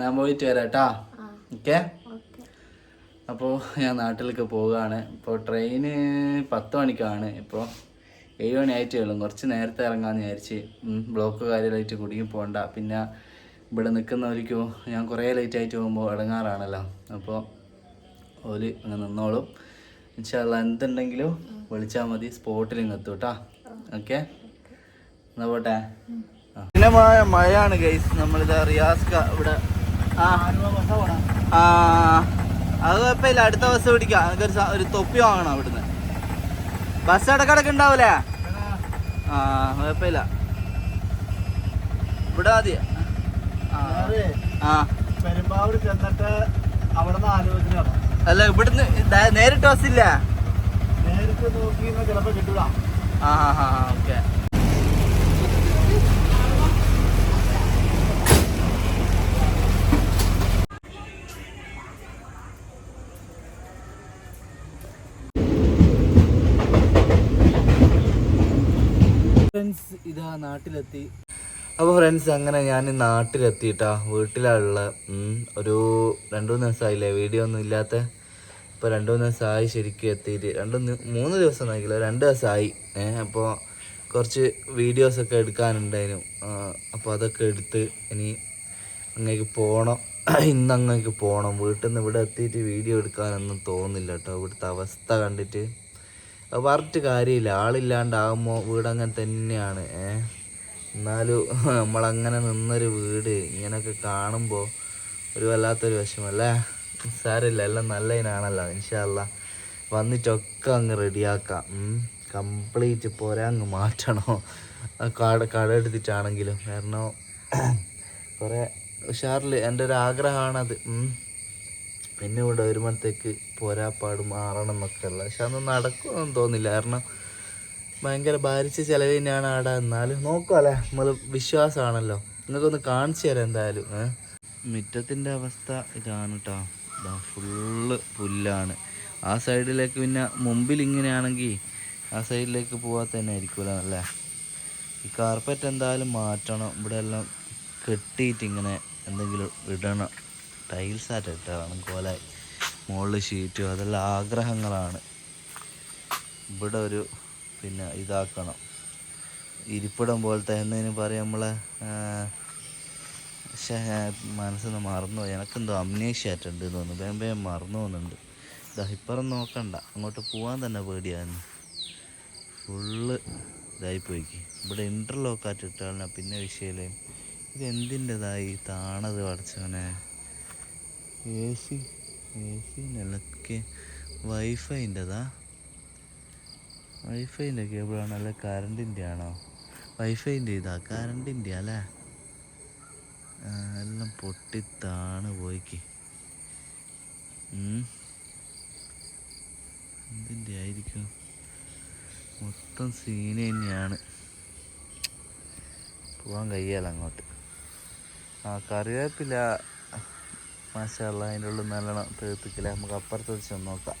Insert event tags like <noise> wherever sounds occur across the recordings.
ഞാൻ പോയിട്ട് വരാം കേട്ടാ ഓക്കെ? അപ്പോൾ ഞാൻ നാട്ടിലേക്ക് പോവുകയാണ് ഇപ്പോൾ ട്രെയിന് പത്ത് മണിക്കാണ്. ഇപ്പോൾ ഏഴ് മണി ആയിട്ടേ ഉള്ളൂ. കുറച്ച് നേരത്തെ ഇറങ്ങാമെന്ന് വിചാരിച്ച്. ബ്ലോക്ക് കാര്യമായിട്ട് കുടുങ്ങി പോകണ്ട പിന്നെ ഇവിടെ നിൽക്കുന്നവർക്കോ ഞാൻ കുറേ ലേറ്റ് ആയിട്ട് പോകുമ്പോൾ ഇടങ്ങാറാണല്ലോ. അപ്പോൾ ഓൽ അങ്ങ് നിന്നോളും. ഇൻഷാല്ല എന്തുണ്ടെങ്കിലും വിളിച്ചാൽ മതി. സ്പോട്ടിൽ ഇങ്ങ് എത്തും കേട്ടോ ഓക്കെ? എന്നാ പോട്ടെ? പിന്നെ മഴയാണ് ഗൈസ് നമ്മളിത് റിയാസ്ക ഇവിടെ ആ. അത് കുഴപ്പമില്ല. അടുത്ത ബസ് പിടിക്കാം. എനിക്കൊരു ഒരു തൊപ്പി വാങ്ങണം അവിടുന്ന്. ബസ് ഇടക്കിടക്ക് ഉണ്ടാവൂലേ? ആ കുഴപ്പമില്ല. ഇവിടെ മതി. ആ. പെരുമ്പാവൂർ ചെന്നിട്ട് അവിടെ നിന്ന് ആലോചന അല്ല ഇവിടുന്ന് നേരിട്ട് ബസ് ഇല്ല? നേരിട്ട് നോക്കി ചിലപ്പോ കിട്ടുക ആ ഹാ ഹാ ഓക്കെ. ഫ്രണ്ട്സ് ഇതാ നാട്ടിലെത്തി. അപ്പോൾ ഫ്രണ്ട്സ് അങ്ങനെ ഞാൻ നാട്ടിലെത്തിയിട്ടാ. വീട്ടിലുള്ള ഒരു രണ്ട് മൂന്ന് ദിവസമായില്ലേ വീഡിയോ ഒന്നും ഇല്ലാത്ത. ഇപ്പോൾ രണ്ട് മൂന്ന് ദിവസമായി ശരിക്കും എത്തിയിട്ട്. രണ്ട് മൂന്ന് ദിവസം ആയിക്കില്ല രണ്ട് ദിവസമായി അപ്പോൾ കുറച്ച് വീഡിയോസൊക്കെ എടുക്കാനുണ്ടായിരുന്നു അപ്പോൾ അതൊക്കെ എടുത്ത് ഇനി അങ്ങേക്ക് പോകണം <clears throat> ഇന്ന് അങ്ങേക്ക് പോകണം വീട്ടിൽ നിന്ന് ഇവിടെ എത്തിയിട്ട് വീഡിയോ എടുക്കാനൊന്നും തോന്നുന്നില്ല കേട്ടോ. ഇവിടുത്തെ അവസ്ഥ കണ്ടിട്ട്. പറഞ്ഞിട്ട് കാര്യമില്ല. ആളില്ലാണ്ടാകുമ്പോൾ വീടങ്ങനെ തന്നെയാണ്. ഏ? എന്നാലും നമ്മളങ്ങനെ നിന്നൊരു വീട് ഇങ്ങനെയൊക്കെ കാണുമ്പോൾ ഒരു വല്ലാത്തൊരു വിഷമല്ലേ? സാരമില്ല എല്ലാം നല്ലതിനാണല്ലോ. ഇൻഷാല്ല വന്നിട്ടൊക്കെ അങ്ങ് റെഡിയാക്കാം. കംപ്ലീറ്റ് പോരാ. അങ്ങ് മാറ്റണോ? കട കട എടുത്തിട്ടാണെങ്കിലും. കാരണം കുറേ ഉഷാറിൽ എന്റെ ഒരു ആഗ്രഹമാണത്. പിന്നെ ഇവിടെ വരുമ്പോഴത്തേക്ക് പോരാപ്പാട് മാറണം എന്നൊക്കെ ഉള്ളത് പക്ഷെ അന്ന് നടക്കുമെന്ന് തോന്നില്ല. കാരണം ഭയങ്കര ഭാരിച്ച ചിലവ് തന്നെയാണ് ആടെ. എന്നാലും നോക്കുമല്ലേ നമ്മൾ വിശ്വാസമാണല്ലോ. നിങ്ങൾക്കൊന്ന് കാണിച്ചു തരാം എന്തായാലും. മുറ്റത്തിന്റെ അവസ്ഥ ഇതാണ് കേട്ടോ ഇതാ ഫുള്ള് പുല്ലാണ്. ആ സൈഡിലേക്ക് പിന്നെ മുമ്പിൽ ഇങ്ങനെയാണെങ്കിൽ ആ സൈഡിലേക്ക് പോകാൻ തന്നെ ആയിരിക്കുമല്ലോ അല്ലേ? ഈ കാർപ്പറ്റ് എന്തായാലും മാറ്റണം. ഇവിടെ എല്ലാം കെട്ടിയിട്ട് ഇങ്ങനെ എന്തെങ്കിലും ഇടണം. ടൈൽസ് ആയിട്ട് ഇട്ടാണ് കോലായി. മുകളിൽ ഷീറ്റും അതെല്ലാം ആഗ്രഹങ്ങളാണ്. ഇവിടെ ഒരു പിന്നെ ഇതാക്കണം. ഇരിപ്പിടം പോലത്തെ എന്നതിന് പറയും നമ്മളെ നിന്ന് മറന്നു പോയി. എനിക്കെന്തോ അമ്നേഷ്യ ആയിട്ടുണ്ട് തോന്നുന്നു. വേം വേം മറന്നു പോകുന്നുണ്ട്. ഇതാ ഇപ്പുറം നോക്കണ്ട. അങ്ങോട്ട് പോകാൻ തന്നെ പേടിയായിരുന്നു. ഫുള്ള് ഇതായിപ്പോയിക്ക്. ഇവിടെ ഇന്റർലോക്ക് ആയിട്ടിട്ടാണ് പിന്നെ വിഷയമില്ലേ? ഇത് എന്തിന്റെതായി താണത് പഠിച്ചവനെ എ സി നിലയ്ക്ക് വൈഫൈന്റെതാ? വൈഫൈന്റെ കേബിളാണോ അല്ലെ കറണ്ടിന്റെ ആണോ വൈഫൈന്റെ ഇതാ കറണ്ടിന്റെ അല്ലേ എല്ലാം പൊട്ടിത്താണ് പോയിക്ക്. എന്തിന്റെ ആയിരിക്കും? മൊത്തം സീന് തന്നെയാണ്. പോകാൻ കഴിയാലങ്ങോട്ട്. ആ കറിവേപ്പില മാഷല്ല അതിന്റെ ഉള്ളിൽ നല്ലോണം തീർത്തിക്കില്ല? നമുക്ക് അപ്പുറത്ത് വെച്ച് നോക്കാം.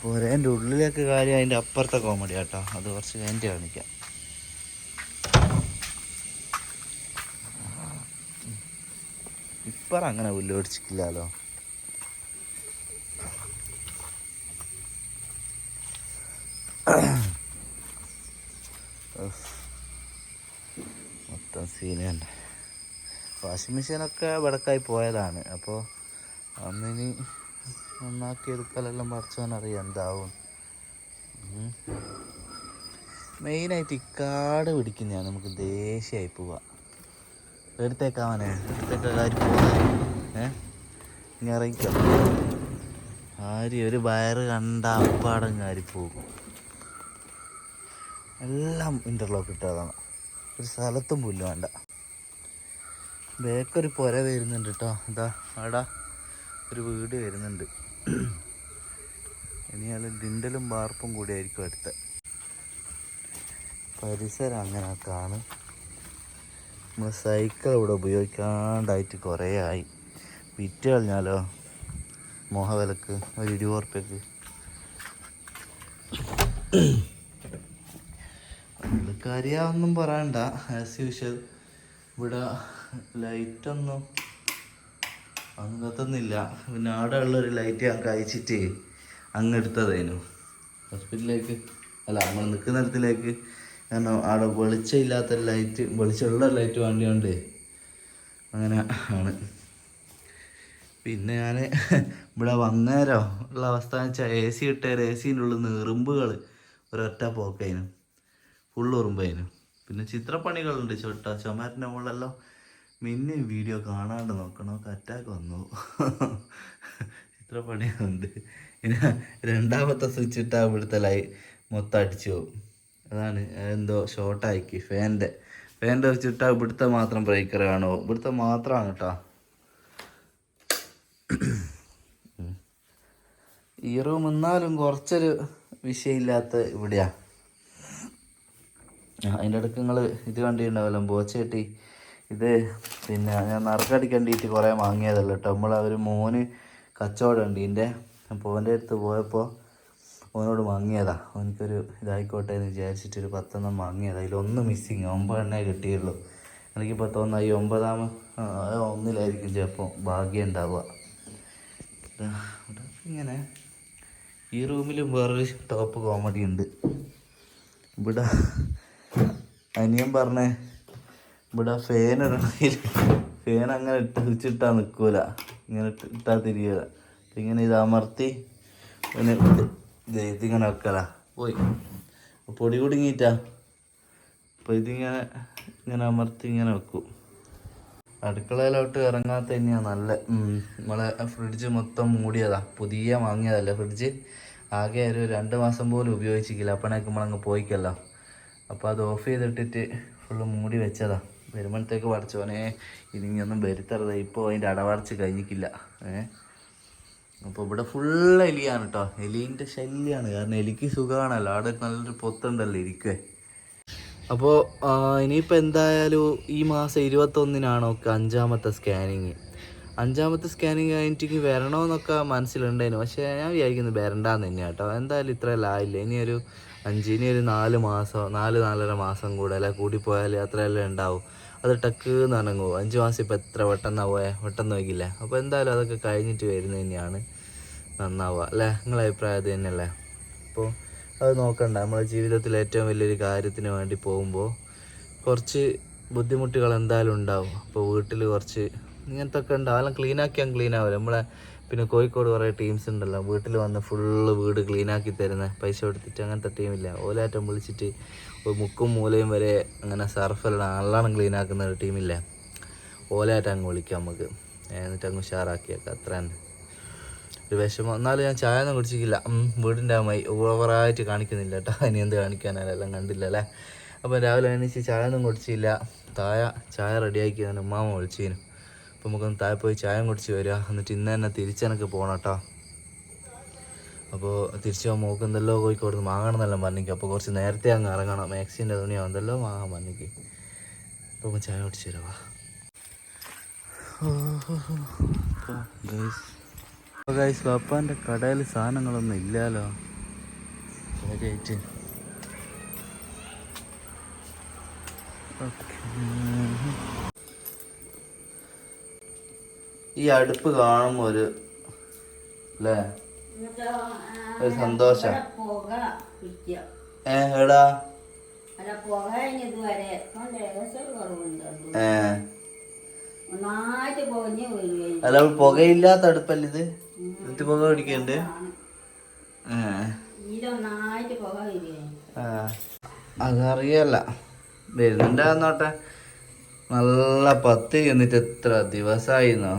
പോരേന്റെ ഉള്ളിലേക്ക് കാര്യം അതിന്റെ അപ്പുറത്തെ കോമഡി കേട്ടോ അത് കുറച്ച് കഴിഞ്ഞിട്ട് കാണിക്കാം. ഇപ്പറ അങ്ങനെ പുല്ല് പിടിച്ചിട്ടില്ലല്ലോ ഉഫ്. മൊത്തം സീന് തന്നെ വാഷിംഗ് മെഷീനൊക്കെ വടക്കായി പോയതാണ്. അപ്പോൾ ഇനി നന്നാക്കി എടുക്കലെല്ലാം പറിച്ചവൻ അറിയാം എന്താവും. മെയിനായിട്ട് ഇക്കാട് പിടിക്കുന്നതാണ് നമുക്ക് ദേഷ്യമായി പോവാം. എടുത്തേക്കാവനെ എടുത്തേക്ക ഏ? ഇനി ഇറങ്ങിക്കോ. ആര് ഒരു വയറ് കണ്ട അപ്പാടം കാരി പോകും. എല്ലാം ഇന്റർലോക്ക് ഇട്ടതാണ്. ഒരു സ്ഥലത്തും പുല്ല് വേണ്ട. ബേക്കൊരു പുര വരുന്നുണ്ട് കേട്ടോ എന്താ അവിടെ ഒരു വീട് വരുന്നുണ്ട് ഇനി അത് ദിണ്ടലും വാർപ്പും കൂടി ആയിരിക്കും അടുത്ത. പരിസരം അങ്ങനെ കാണ്. നമ്മൾ സൈക്കിൾ ഇവിടെ ഉപയോഗിക്കാണ്ടായിട്ട് കുറേ ആയി. വിറ്റ് കളഞ്ഞാലോ? മോഹവിലക്ക് ഒരു ഇരുപത് ഉറുപ്പ്യക്ക്. പുള്ളിക്കാരിയാവൊന്നും പറയണ്ട. ആസ് യൂഷ്വൽ ഇവിടെ ലൈറ്റൊന്നും അന്ന് കത്തുന്നില്ല പിന്നെ അവിടെ ഉള്ളൊരു ലൈറ്റ് ഞാൻ കഴിച്ചിട്ട് അങ്ങ് എടുത്തതേനു ഹോസ്പിറ്റലിലേക്ക് അല്ല നമ്മൾ നിൽക്കുന്ന ഇടത്തിലേക്ക്. കാരണം അവിടെ വെളിച്ചമില്ലാത്ത ലൈറ്റ് വെളിച്ചമുള്ള ലൈറ്റ് വേണ്ടിയോണ്ട് അങ്ങനെ ആണ്. പിന്നെ ഞാൻ ഇവിടെ വന്നേരോ ഉള്ള അവസ്ഥ വെച്ചാൽ എ സി ഇട്ടേരം എ സീന്റെ ഉള്ളിൽ നിന്ന് ഒരൊറ്റ പോക്കതിനും ഫുള്ള് എറുമ്പതിനും പിന്നെ ചിത്രപ്പണികളുണ്ട് ചോട്ടാ ചുമരിന്റെ മുകളിലെല്ലാം മിന്നെ വീഡിയോ കാണാണ്ട് നോക്കണോ? അറ്റാക്ക് വന്നു. ഇത്ര പണിയുണ്ട്. പിന്നെ രണ്ടാമത്തെ സ്വിച്ച് ഇട്ടാൽ ഇവിടുത്തെ ലൈ മൊത്തം അടിച്ചു പോകും അതാണ് എന്തോ ഷോർട്ടാക്കി ഫാന്റെ ഫാന്റെ വെച്ചിട്ടാൽ ഇവിടുത്തെ മാത്രം ബ്രേക്കർ കാണുമോ ഇവിടുത്തെ മാത്രമാണ് കേട്ടോ ഈ റൂം എന്നാലും കുറച്ചൊരു വിഷയമില്ലാത്ത ഇവിടെയാ. അതിന്റെ ഇടയ്ക്ക് നിങ്ങൾ ഇത് കണ്ടിട്ടുണ്ടാവല്ലോ ബോച്ചേട്ടി ഇത് പിന്നെ ഞാൻ നറുക്കടിക്കേണ്ടിയിട്ട് കുറേ വാങ്ങിയതല്ല കേട്ടോ നമ്മൾ അവർ മോന് കച്ചവടം ഉണ്ട്. ഇതിന്റെ അപ്പോൾ അവന്റെ അടുത്ത് പോയപ്പോൾ ഓനോട് വാങ്ങിയതാ. അവനക്കൊരു ഇതായിക്കോട്ടെ എന്ന് വിചാരിച്ചിട്ട് ഒരു പത്തെണ്ണം വാങ്ങിയതാ. അതിലൊന്ന് മിസ്സിങ് ഒമ്പതെണ്ണേ കിട്ടിയുള്ളൂ. എനിക്കിപ്പോൾ തോന്നുന്നു ഈ ഒമ്പതാമ ഒന്നിലായിരിക്കും ചിലപ്പോൾ ഭാഗ്യം ഉണ്ടാവുക. ഇങ്ങനെ ഈ റൂമിലും വേറൊരു ടോപ്പ് കോമഡി ഉണ്ട്. ഇവിടെ അനിയൻ പറഞ്ഞേ ഇവിടെ ഫാൻ ഇടണമെങ്കിൽ ഫാൻ അങ്ങനെ ഇട്ട് വെച്ചിട്ടാ നിൽക്കൂല ഇങ്ങനെ ഇട്ട് ഇട്ടാ തിരിയൂല ഇങ്ങനെ ഇത് അമർത്തി പിന്നെ ഇത് ഇത് ഇതിങ്ങനെ വെക്കല. പോയി. പൊടി കുടുങ്ങിയിട്ടാ. അപ്പോൾ ഇതിങ്ങനെ ഇങ്ങനെ അമർത്തി ഇങ്ങനെ വെക്കും. അടുക്കളയിലോട്ട് ഇറങ്ങാത്ത തന്നെയാണ് നല്ല നമ്മളെ ഫ്രിഡ്ജ് മൊത്തം മൂടിയതാ. പുതിയ വാങ്ങിയതല്ല ഫ്രിഡ്ജ് ആകെ ഒരു രണ്ട് മാസം പോലും ഉപയോഗിച്ചിട്ടില്ല അപ്പണേക്ക് നമ്മളങ്ങ് പോയിക്കല്ലോ. അപ്പോൾ അത് ഓഫ് ചെയ്തിട്ടിട്ട് ഫുള്ള് മൂടി വെച്ചതാ. വരുമ്പോഴത്തേക്ക് പഠിച്ചോനെ ഇനിയൊന്നും വരുത്തരുത്. ഇപ്പോൾ അതിന്റെ അടവടച്ച് കഴിഞ്ഞിക്കില്ല ഏ? അപ്പോൾ ഇവിടെ ഫുൾ എലിയാണ് കേട്ടോ എലീന്റെ ശല്യമാണ് കാരണം എലിക്ക് സുഖമാണല്ലോ. അവിടെ നല്ലൊരു പൊത്തുണ്ടല്ലോ ഇരിക്കേ അപ്പോൾ ഇനിയിപ്പോൾ എന്തായാലും ഈ മാസം ഇരുപത്തൊന്നിനാണ് ഒക്കെ അഞ്ചാമത്തെ സ്കാനിങ് അഞ്ചാമത്തെ സ്കാനിങ് കഴിഞ്ഞിട്ട് വരണമെന്നൊക്കെ മനസ്സിലുണ്ടായിരുന്നു. പക്ഷേ ഞാൻ വിചാരിക്കുന്നത് വരണ്ടാന്ന് തന്നെയാണ് കേട്ടോ എന്തായാലും ഇത്രയല്ല ആയില്ല ഇനിയൊരു അഞ്ച് ഇനി ഒരു നാല് മാസം നാല് നാലര മാസം കൂടെ അല്ലെ കൂടിപ്പോയാൽ അത്രയല്ലേ ഉണ്ടാവും. അത് ടക്ക് എന്ന് അഞ്ച് മാസം ഇപ്പോൾ എത്ര പെട്ടെന്നാ പോയേ പെട്ടെന്ന് നോക്കില്ല അപ്പോൾ എന്തായാലും അതൊക്കെ കഴിഞ്ഞിട്ട് വരുന്നത് തന്നെയാണ്. നന്നാവുക അല്ലേ? നിങ്ങളെ അഭിപ്രായം തന്നെയല്ലേ? അപ്പോൾ അത് നോക്കണ്ട. നമ്മളെ ജീവിതത്തിൽ ഏറ്റവും വലിയൊരു കാര്യത്തിന് വേണ്ടി പോകുമ്പോൾ കുറച്ച് ബുദ്ധിമുട്ടുകൾ എന്തായാലും ഉണ്ടാവും. അപ്പോൾ വീട്ടിൽ കുറച്ച് ഇങ്ങനത്തെ ഒക്കെ ഉണ്ടാവും അതെല്ലാം ക്ലീൻ ആക്കിയാൽ ക്ലീൻ ആവില്ല നമ്മളെ പിന്നെ കോഴിക്കോട് കുറേ ടീംസ് ഉണ്ടല്ലോ. വീട്ടിൽ വന്ന് ഫുള്ള് വീട് ക്ലീനാക്കി തരുന്ന പൈസ കൊടുത്തിട്ട് അങ്ങനത്തെ ടീമില്ല. ഓലാറ്റം വിളിച്ചിട്ട് ഒരു മുക്കും മൂലയും വരെ അങ്ങനെ സർഫെല്ലാം നല്ലോണം ക്ലീൻ ആക്കുന്ന ഒരു ടീമില്ലേ ഓലായിട്ട് അങ്ങ് വിളിക്കാം നമുക്ക്. എന്നിട്ട് അങ്ങ് ഉഷാറാക്കിയേക്കാം. അത്ര തന്നെ. ഒരു വിഷമം. എന്നാലും ഞാൻ ചായ ഒന്നും കുടിച്ചിട്ടില്ല. വീടിന്റെ അമ്മായി ഓവറായിട്ട് കാണിക്കുന്നില്ല കേട്ടോ. ഇനി എന്ത് കാണിക്കാനാണ്? കണ്ടില്ല അല്ലേ? അപ്പോൾ രാവിലെ എണീച്ച് ചായ ഒന്നും കുടിച്ചില്ല. തായ ചായ റെഡിയാക്കി ഞാൻ ഉമ്മാമ വിളിച്ചേനു അപ്പോൾ നമുക്കൊന്ന് താഴെ പോയി ചായ കുടിച്ച് വരിക. എന്നിട്ട് ഇന്ന് തന്നെ തിരിച്ചെനക്ക് പോകണം കേട്ടോ. അപ്പോൾ തിരിച്ചു പോകുമ്പോൾ എന്തെല്ലോ കോഴിക്കോട് നിന്ന് വാങ്ങണം എന്നെല്ലാം പറഞ്ഞിക്ക് അപ്പോൾ കുറച്ച് നേരത്തെ അങ്ങ് ഇറങ്ങണം. മാക്സിന്റെ തുണിയോ എന്തെല്ലോ വാങ്ങാൻ പറഞ്ഞിക്ക് അപ്പോൾ ചായ ഓടിച്ചു തരവാ ഗൈസ് പപ്പാന്റെ കടയിൽ സാധനങ്ങളൊന്നും ഇല്ലല്ലോ ഈ അടുപ്പ് കാണുമ്പോൾ ഒരു അല്ലേ ഒരു സന്തോഷം. ഏ എടാ അല്ല പുകയില്ലാത്ത അടുപ്പല്ല ഇത്? എന്നിട്ട് പുക പിടിക്കണ്ട്? അതറിയല്ല. വരുന്നുണ്ടാന്നോട്ടെ. നല്ല പത്ത് എന്നിട്ട് എത്ര ദിവസമായിന്നോ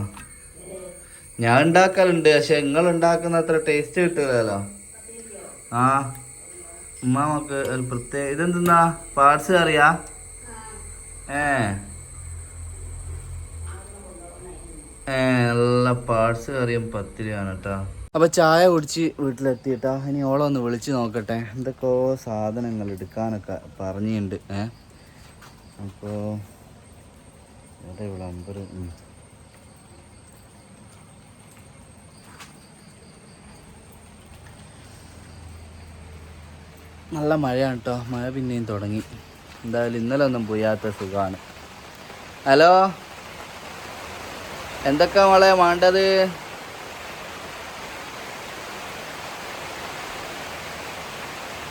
ഞാൻ ഉണ്ടാക്കലുണ്ട് പക്ഷെ നിങ്ങൾ ഉണ്ടാക്കുന്ന അത്ര ടേസ്റ്റ് കിട്ടില്ലല്ലോ ആ ഉമ്മാമക്ക് ഒരു പ്രത്യേക ഇതെന്തെന്നാ? പാർട്സ് കറിയാ? ഏ. നല്ല പാർട്സ് കറിയും പത്തിരിയാണ് കേട്ടോ. അപ്പൊ ചായ കുടിച്ച് വീട്ടിലെത്തിയിട്ടാ. ഇനി ഓളെ ഒന്ന് വിളിച്ച് നോക്കട്ടെ. എന്തൊക്കെയോ സാധനങ്ങൾ എടുക്കാനൊക്കെ പറഞ്ഞിട്ടുണ്ട് ഏ. അപ്പോ ഇവിടെ വിളംബർ നല്ല മഴയാണ് കേട്ടോ മഴ പിന്നെയും തുടങ്ങി. എന്തായാലും ഇന്നലെ ഒന്നും പോയാത്ത സുഖമാണ്. ഹലോ? എന്തൊക്കെ മോളെ വേണ്ടത്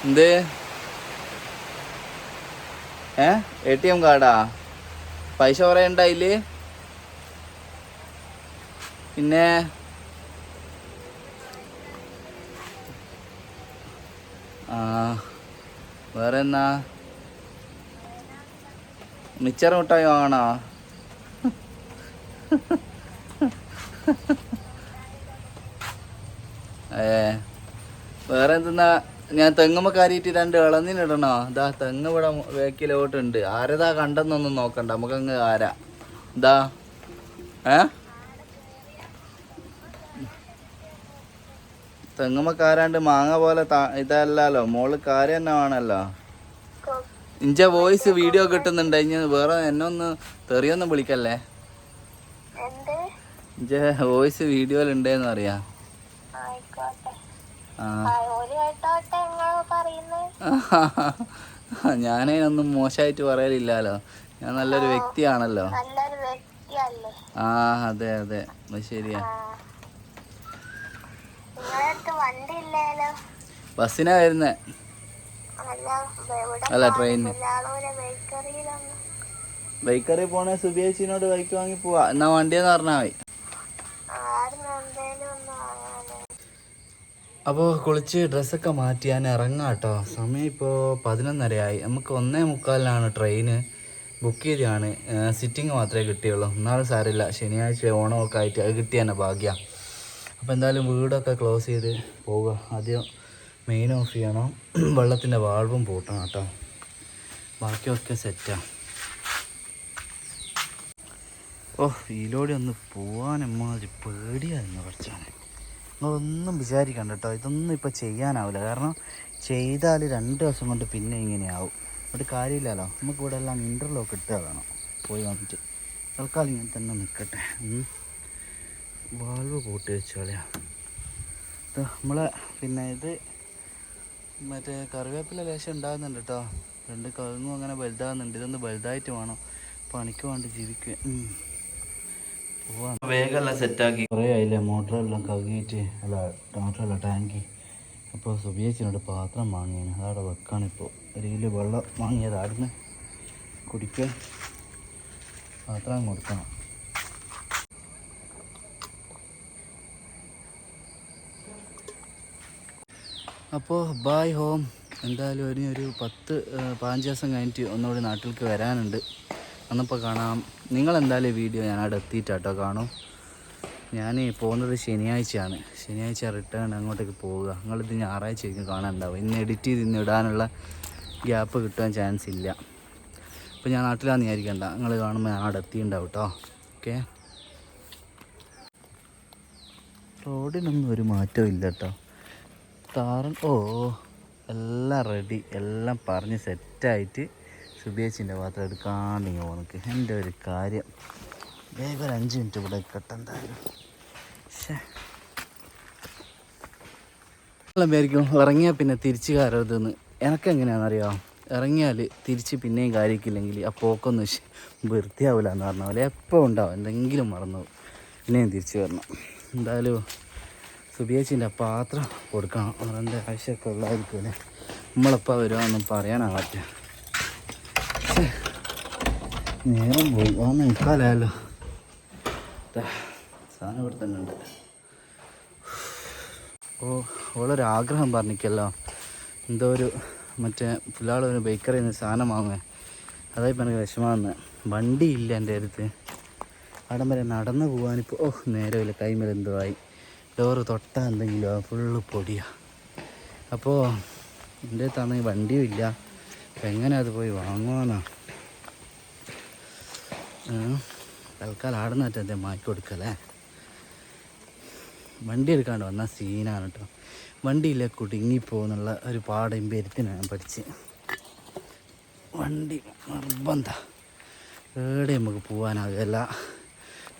എന്ത്? ഏ? എ ടി എം കാർഡാ? പൈസ കുറേ ഉണ്ടായില്ലേ പിന്നെ വേറെ എന്നാ മിച്ചർ മിഠായി വാങ്ങണോ? ഏ വേറെ എന്തെന്നാ ഞാൻ തെങ്ങുമ്മ കാരിയിട്ട് രണ്ട് ഇളന്നിനിടണോ ഇതാ തെങ്ങ് ഇവിടെ വേക്കിലോട്ടുണ്ട്. ആരതാ കണ്ടെന്നൊന്നും നോക്കണ്ട. നമുക്കങ്ങ് ആരാ? ഇതാ ഏ? തെങ്ങുമ്മ കാരാണ്ട് മാങ്ങ പോലെ ഇതല്ലല്ലോ. മോൾ കാര്യം തന്നെ വേണല്ലോ. ഇഞ്ച വോയിസ് വീഡിയോ കിട്ടുന്നുണ്ട്. ഇനി വേറെ എന്നെ ഒന്ന് തെറിയൊന്നും വിളിക്കല്ലേ? ഇഞ്ച വോയിസ് വീഡിയോയിലുണ്ടേന്ന് ഉണ്ടെന്ന് അറിയാ. <laughs> ഞാനേ ഒന്നും മോശമായിട്ട് പറയലില്ലല്ലോ ഞാൻ നല്ലൊരു വ്യക്തിയാണല്ലോ. ആ അതെ അത്. ശരിയാ ആ നിങ്ങളുടെ അടുത്ത് വണ്ടി ഇല്ലല്ലോ ബസ്സിനാ വരുന്നേ അല്ല ട്രെയിന് ട്രെയിനിന്. ബൈക്കറി പോണേ സുബിയേച്ചിനോട് ബൈക്ക് വാങ്ങി പോവാ. എന്നാ വണ്ടിയെന്ന് പറഞ്ഞാൽ മതി. അപ്പോൾ കുളിച്ച് ഡ്രസ്സൊക്കെ മാറ്റി ഞാൻ ഇറങ്ങാം കേട്ടോ സമയം ഇപ്പോൾ പതിനൊന്നരയായി. നമുക്ക് ഒന്നേ മുക്കാലിനാണ് ട്രെയിന് ബുക്ക് ചെയ്തതാണ്. സിറ്റിംഗ് മാത്രമേ കിട്ടിയുള്ളൂ. എന്നാലും സാരമില്ല. ശനിയാഴ്ച ഓണമൊക്കെ ആയിട്ട് അത് കിട്ടിയ തന്നെ ഭാഗ്യം. അപ്പോൾ എന്തായാലും വീടൊക്കെ ക്ലോസ് ചെയ്ത് പോവുക. ആദ്യം മെയിൻ ഓഫ് ചെയ്യണം. <clears throat> വെള്ളത്തിന്റെ വാൾവും പൂട്ടണം കേട്ടോ. ബാക്കിയൊക്കെ സെറ്റാണ് ഓ ഇതിലൂടെ ഒന്ന് പോവാൻ എമ്മാതിരി പേടിയായിരുന്നു കുറച്ചാണ്. നിങ്ങളൊന്നും വിചാരിക്കണ്ട കേട്ടോ. ഇതൊന്നും ഇപ്പോൾ ചെയ്യാനാവില്ല കാരണം ചെയ്താൽ രണ്ട് ദിവസം കൊണ്ട് പിന്നെ ഇങ്ങനെയാവും ഒരു കാര്യമില്ലല്ലോ. നമുക്ക് ഇവിടെ എല്ലാം ഇന്റർലോക്ക് ഇട്ടുക വേണം. പോയി വന്നിട്ട്. തൽക്കാലം ഇങ്ങനെ തന്നെ നിൽക്കട്ടെ. വാൾവ് പൂട്ടി വെച്ച പോലെയാണ് നമ്മളെ പിന്നെ ഇത് മറ്റേ കറിവേപ്പില ലേശം ഉണ്ടാകുന്നുണ്ട് കേട്ടോ രണ്ട് കവുങ്ങും അങ്ങനെ വലുതാകുന്നുണ്ട്. ഇതൊന്ന് വലുതായിട്ട് വേണം. പണിക്ക് വേണ്ടി ജീവിക്കുക. പോവാം. വേഗമെല്ലാം സെറ്റാക്കി. കുറേ ആയില്ലേ? മോട്ടറെല്ലാം കഴുകിയിട്ട് അല്ല മോട്ടറല്ല ടാങ്കി. അപ്പോൾ സുബിയേച്ചിനോട് പാത്രം വാങ്ങിയാണ്. അതവിടെ വെക്കാണിപ്പോൾ ഒരു കിലോ വെള്ളം വാങ്ങിയത്. അവിടുന്ന് കുടിക്കുക പാത്രം കൊടുക്കണം. അപ്പോൾ ബായ് ഹോം എന്തായാലും ഒരു ഒരു പത്ത് പതിനഞ്ച് ദിവസം കഴിഞ്ഞിട്ട് ഒന്നുകൂടി നാട്ടിലേക്ക് വരാനുണ്ട്. അന്നപ്പോൾ കാണാം. നിങ്ങൾ എന്തായാലും വീഡിയോ ഞാൻ അവിടെ എത്തിയിട്ടാട്ടോ കാണും. ഞാൻ പോകുന്നത് ശനിയാഴ്ചയാണ്. ശനിയാഴ്ച റിട്ടേൺ അങ്ങോട്ടേക്ക് പോവുക. നിങ്ങളിത് ഞായറാഴ്ച ആയിരിക്കും കാണാനുണ്ടാവും ഇന്ന് എഡിറ്റ് ചെയ്ത് ഇന്ന് ഇടാനുള്ള ഗ്യാപ്പ് കിട്ടാൻ ചാൻസ് ഇല്ല. അപ്പോൾ ഞാൻ നാട്ടിലാന്ന് വിചാരിക്കണ്ട. നിങ്ങൾ കാണുമ്പോൾ ഞാൻ അവിടെ എത്തിയിട്ടുണ്ടാവും കേട്ടോ ഓക്കെ റോഡിനൊന്നും ഒരു മാറ്റവും ഇല്ല കേട്ടോ താറൻ ഓ എല്ലാം റെഡി എല്ലാം പറഞ്ഞ് സെറ്റായിട്ട് സുബേച്ചിന്റെ പാത്രം എടുക്കാണ്ട് ഇങ്ങനെ എന്റെ ഒരു കാര്യം. വേഗം ഒരു അഞ്ച് മിനിറ്റ് ഇവിടെ നിൽക്കട്ടെ എന്തായാലും. ശ്ശേ. എല്ലാം പേരിക്കും ഇറങ്ങിയാൽ പിന്നെ തിരിച്ച് കയറരുതെന്ന്. എനക്കെങ്ങനെയാണെന്നറിയാം? ഇറങ്ങിയാൽ തിരിച്ച് പിന്നെയും കാര്യമില്ലെങ്കിൽ ആ പോക്കൊന്നും വൃത്തിയാവില്ല എന്ന് പറഞ്ഞ പോലെ എപ്പോൾ ഉണ്ടാവും? എന്തെങ്കിലും മറന്നു പിന്നെയും തിരിച്ച് വരണം. എന്തായാലും സുബിയേച്ചിന്റെ പാത്രം കൊടുക്കണം. അവരുടെ ആവശ്യമൊക്കെ ഉള്ളതായിരിക്കും അല്ലേ? നമ്മളെപ്പോൾ വരുവാന്നും പറയാനാവാറ്റ നേരം പോയി. വന്ന് നിൽക്കാലോ സാധനം ഇവിടെ തന്നെ ഉണ്ട്. ഓ ഓളൊരാഗ്രഹം പറഞ്ഞിക്കല്ലോ എന്തോ ഒരു മറ്റേ പിള്ളേർ ഒരു ബേക്കറിയിൽ നിന്ന് സാധനം വാങ്ങുക അതായിപ്പോൾ എനിക്ക് വിഷമാന്ന് വണ്ടിയില്ല എന്റെ അടുത്ത്. അവിടം വരെ നടന്നു പോകാനിപ്പോൾ ഓ നേരമില്ല കൈമേലെന്തോ ആയി. ഡോറ് തൊട്ടാൽ എന്തെങ്കിലും ഫുള്ള് പൊടിയാണ് അപ്പോൾ എന്റെ അടുത്താണെങ്കിൽ വണ്ടിയും ഇല്ല. എങ്ങനെ അത് പോയി വാങ്ങുവാനാ? തൽക്കാലം ആടെ നിന്ന് മറ്റേ കൊടുക്കല്ലേ വണ്ടി എടുക്കാണ്ട് വന്ന സീനാണ് കേട്ടോ വണ്ടിയില്ല കുടുങ്ങിപ്പോന്നുള്ള ഒരു പാടയും പെരുത്തിനാണ് ഞാൻ പഠിച്ച്. വണ്ടി നിർബന്ധ. എവിടെ നമുക്ക് പോകാനാവില്ല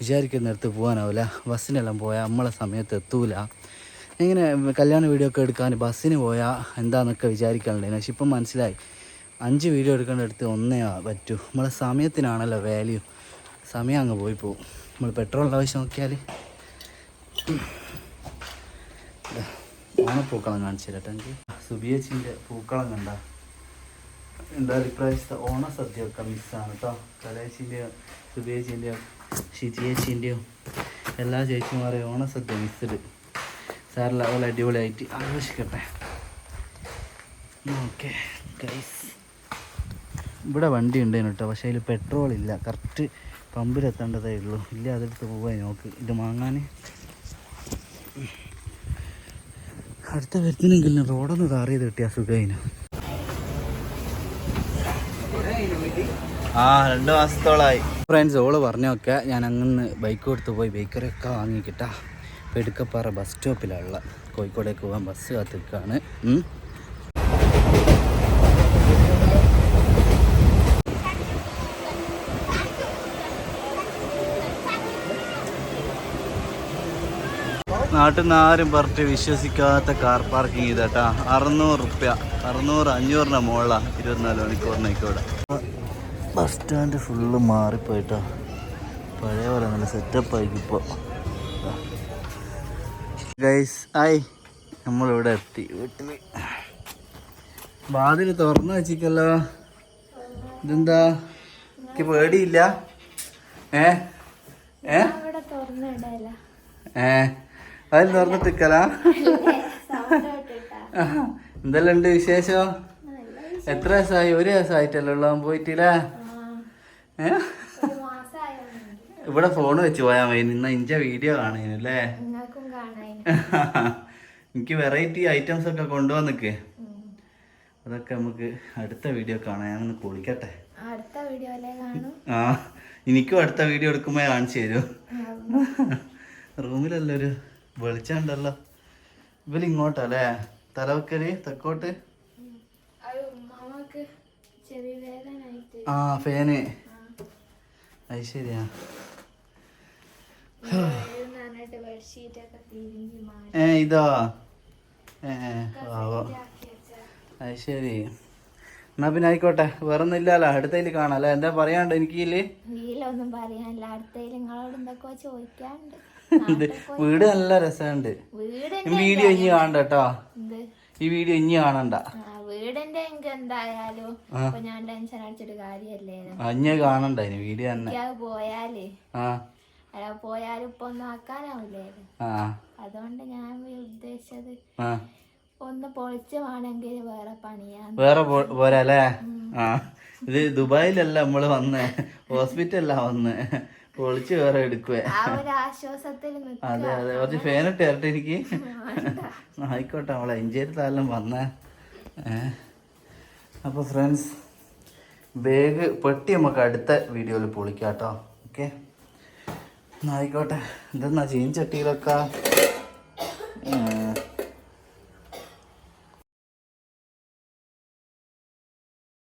വിചാരിക്കുന്നിടത്ത് പോകാനാവില്ല. ബസ്സിനെല്ലാം പോയാൽ നമ്മളെ സമയത്ത് എത്തൂല. ഇങ്ങനെ കല്യാണ വീഡിയോ ഒക്കെ എടുക്കാൻ ബസ്സിന് പോയാൽ എന്താണെന്നൊക്കെ വിചാരിക്കാനുള്ളത് പക്ഷെ ഇപ്പം മനസ്സിലായി. അഞ്ച് വീഡിയോ എടുക്കേണ്ട അടുത്ത് ഒന്നേ പറ്റൂ. നമ്മളെ സമയത്തിനാണല്ലോ വാല്യൂ സമയം അങ്ങ് പോയി പോകും നമ്മൾ പെട്രോളിന്റെ ആവശ്യം നോക്കിയാൽ ഓണപ്പൂക്കളം കാണിച്ചു തരട്ടെ എനിക്ക്. സുബിയച്ചിന്റെ പൂക്കളം കണ്ട. എന്തായാലും ഇപ്രാവശ്യത്തെ ഓണസദ്യ ഒക്കെ മിസ്സാണ് കേട്ടോ കലേശിന്റെ സുബിയേച്ചിന്റെയോ ഷിജിയേച്ചിന്റെയോ എല്ലാ ചേച്ചിമാരെയും ഓണസദ്യ മിസ്ഡ് സാർ അതുപോലെ അടിപൊളിയായിട്ട് ആഘോഷിക്കട്ടെ. ഓക്കെ ഗൈസ് ഇവിടെ വണ്ടി ഉണ്ടായിരുന്നു കേട്ടോ പക്ഷേ അതിൽ പെട്രോൾ ഇല്ല. കറക്റ്റ് പമ്പിലെത്തേണ്ടതേ ഉള്ളൂ. ഇല്ല അതെടുത്ത് പോവാൻ നോക്ക്. ഇത് വാങ്ങാൻ അടുത്ത വരുത്തിനെങ്കിലും റോഡൊന്ന് ടാർ ചെയ്ത് കിട്ടിയ സുഖയിന് ആ രണ്ട് മാസത്തോളായി. ഫ്രണ്ട്സ് ഓൾ പറഞ്ഞൊക്കെ ഞാൻ അങ്ങനെ ബൈക്ക് കൊടുത്ത് പോയി ബേക്കറിയൊക്കെ വാങ്ങിക്കിട്ടാ. എടുക്കപ്പാറ ബസ് സ്റ്റോപ്പിലുള്ള കോഴിക്കോടേക്ക് പോകാൻ ബസ് കാത്തിരിക്കുകയാണ് നാട്ടിൽ നിന്ന് ആരും പറഞ്ഞിട്ട് വിശ്വസിക്കാത്ത കാർ പാർക്കിംഗ് ചെയ്തേട്ടാ. അറുന്നൂറ് റുപ്യ. അറുന്നൂറ് അഞ്ഞൂറിന്റെ മുകളിലാണ് ഇരുപത്തിനാല് മണിക്കൂറിനേക്കൂടെ ബസ് സ്റ്റാൻഡ് ഫുള്ള് മാറിപ്പോയിട്ടാ. പഴയ പോലെ നല്ല സെറ്റപ്പ് ആയിരിക്കും ഇപ്പോൾ ഗൈസ് ആയി നമ്മളിവിടെ എത്തി. വീട്ടിൽ വാതിൽ തുറന്നു വെച്ചിക്കല്ലോ ഇതെന്താ? എനിക്ക് പേടിയില്ല. ഏ? ഏ? ഏ? അതിൽ തുറന്നിട്ടിക്കലാ എന്തെല്ലാം ഉണ്ട് വിശേഷം? എത്ര ദിവസമായി ഒരു ദിവസമായിട്ടല്ലോ ഉള്ളവൻ പോയിട്ടില്ല? ഇവിടെ ഫോൺ വെച്ച് പോയാൽ മതി. നിന്ന ഇഞ്ച വീഡിയോ കാണുന്നല്ലേ <laughs> എനിക്ക് വെറൈറ്റി ഐറ്റംസ് ഒക്കെ കൊണ്ടുവന്നിക്ക് അതൊക്കെ നമുക്ക് അടുത്ത വീഡിയോ കാണാം ഞാനൊന്ന് കുളിക്കട്ടെ ആ എനിക്കും അടുത്ത വീഡിയോ എടുക്കുമ്പോൾ കാണിച്ചു തരും. റൂമിലല്ല ഒരു വെളിച്ചമുണ്ടല്ലോ ഇവർ ഇങ്ങോട്ടല്ലേ? തലവക്കൽ തെക്കോട്ട്? ആ ഫാന്. അത് ശരിയാ. ഏ ഇതോ. ഏ ആവോ അത് ശരി. എന്നാ പിന്നെ ആയിക്കോട്ടെ. വേറെ ഒന്നും ഇല്ലല്ലോ അടുത്തതിൽ കാണാം അല്ലേ? എന്താ പറയാണ്ട് എനിക്ക് വീലൊന്നും പറയാനില്ല. അടുത്തതിൽ നിങ്ങളോട് എന്തൊക്കെയോ ചോദിക്കാണ്ട് വീട് നല്ല രസമുണ്ട്. വീഡിയോ ഇനി കാണണ്ട കേട്ടോ. ഈ വീഡിയോ ഇനി കാണണ്ട. വീടിന്റെ എനിക്ക് എന്തായാലും ഞാൻ ടെൻഷൻ അടിച്ചിട്ട് കാര്യല്ലേ? അഞ്ഞ കാണണ്ട ഇനി വീഡിയോ തന്നെ. പോയാലേ. പോയാലും ഇപ്പൊ ഒന്നും ആക്കാനാവില്ലേ അതുകൊണ്ട് ഞാൻ ഉദ്ദേശിച്ചത് ഒന്ന് പൊളിച്ച് വേണമെങ്കിൽ വേറെ പണിയാ. വേറെ പോരാ അല്ലേ? ഇത് ദുബായിലല്ല നമ്മൾ വന്നേ. ഹോസ്പിറ്റലാ വന്ന്. പൊളിച്ച് വേറെ എടുക്കുവേ. അതെ അതെ. കുറച്ച് ഫാൻ ഇട്ട് തരട്ടെ എനിക്ക്. ആയിക്കോട്ടെ അവളെ എഞ്ചേരത്താലും വന്നേ. ഏ. അപ്പോൾ ഫ്രണ്ട്സ് ബാഗ് പെട്ടി നമുക്ക് അടുത്ത വീഡിയോയിൽ പൊളിക്കാം കേട്ടോ ഓക്കെ ആയിക്കോട്ടെ. എന്തെന്നാ ചീൻ ചട്ടിയിലൊക്കെ?